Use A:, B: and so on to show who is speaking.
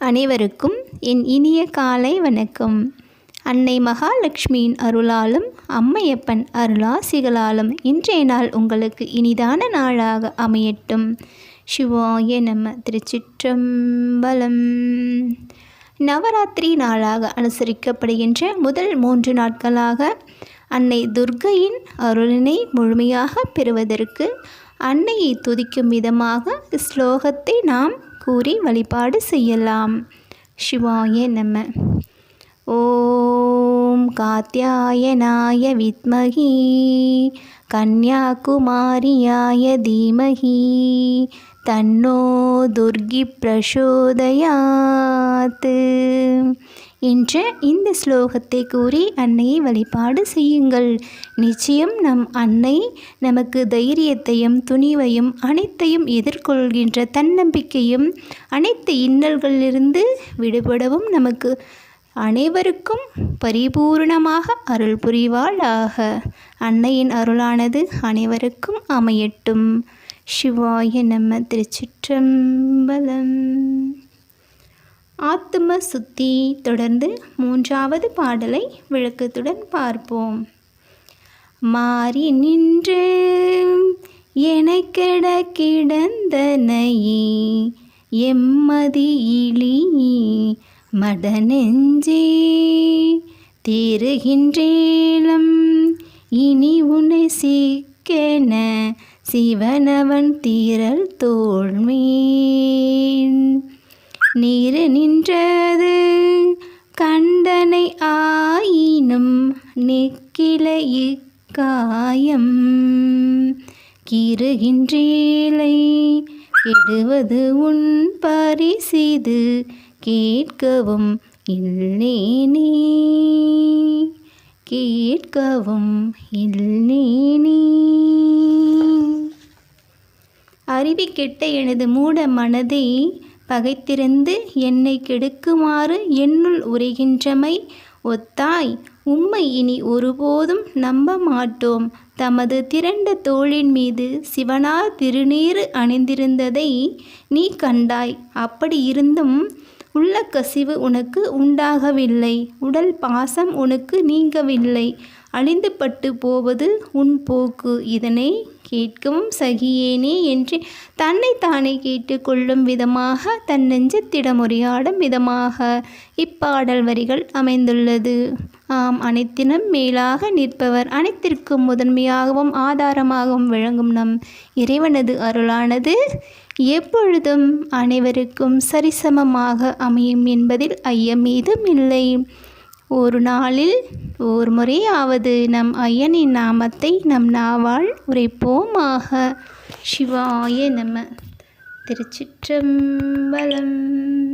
A: அனைவருக்கும் என் இனிய காலை வணக்கம். அன்னை மகாலட்சுமியின் அருளாலும் அம்மையப்பன் அருளாசிகளாலும் இன்றைய நாள் உங்களுக்கு இனிதான நாளாக அமையட்டும். சிவாய நம்ம திருச்சிற்றம்பலம். நவராத்திரி நாளாக அனுசரிக்கப்படுகின்ற முதல் மூன்று நாட்களாக அன்னை துர்க்கையின் அருளினை முழுமையாக பெறுவதற்கு அன்னையை துதிக்கும் விதமாக ஸ்லோகத்தை நாம் கூறி வழிபாடு செய்யலாம். சிவாய நம. ஓம் காத்தியாயனாய வித்மகி. கன்யாகுமாரியாய தீமகி. தன்னோ துர்கி பிரசோதயாத். என்ற இந்த ஸ்லோகத்தை கூறி அன்னையை வழிபாடு செய்யுங்கள். நிச்சயம் நம் அன்னை நமக்கு தைரியத்தையும் துணிவையும் அனைத்தையும் எதிர்கொள்கின்ற தன்னம்பிக்கையும் அனைத்து இன்னல்களிலிருந்து விடுபடவும் நமக்கு அனைவருக்கும் பரிபூர்ணமாக அருள் புரிவாளாக. அன்னையின் அருளானது அனைவருக்கும் அமையட்டும். சிவாய நம்ம திருச்சிற்றம்பலம். ஆத்தும சுத்தி தொடர்ந்து மூன்றாவது பாடலை விளக்கத்துடன் பார்ப்போம். மாறி நின்று எனக்கெட கிடந்தனையே எம்மதி இழி மடநெஞ்சே தேறுகின்றேலம் இனி உன்னை சிக்கென சிவனவன் தீரல் தோல்மே நீரு நின்றது. கண்டனை ஆயினும் நெக்கில இக்காயம். கீறுகின்றேலை கெடுவது உன் பரிசிது. கேட்கவும் இல்லேனே கேட்கவும் இல்லேனே நீ. கெட்ட எனது மூட மனதை பகைத்திருந்து என்னை கெடுக்குமாறு என்னுள் உரைகின்றமை. ஒத்தாய் உம்மை இனி ஒருபோதும் நம்ப மாட்டோம். தமது திரண்ட தோளின் மீது சிவனார் திருநீறு அணிந்திருந்ததை நீ கண்டாய். அப்படி இருந்தும் உள்ள கசிவு உனக்கு உண்டாகவில்லை. உடல் பாசம் உனக்கு நீங்கவில்லை. அழிந்துபட்டு போவது உன் போக்கு. இதனை கேட்கவும் சகியேனே என்று தன்னை தானே கேட்டுக்கொள்ளும் விதமாக தன் நெஞ்சத்திடமுறையாடும் விதமாக இப்பாடல் வரிகள் அமைந்துள்ளது. ஆம் அனைத்தினும் மேலாக நிற்பவர் அனைத்திற்கும் முதன்மையாகவும் ஆதாரமாகவும் விளங்கும் நம் இறைவனது அருளானது. எப்பொழுதும் அனைவருக்கும் சரிசமமாக அமையும் என்பதில் ஐயமேதும் இல்லை. ஒரு நாளில் ஒரு முறையாவது நம் ஐயனின் நாமத்தை நம் நாவால் உரைப்போமாக. சிவாய நம. திருச்சிற்றம்பலம்.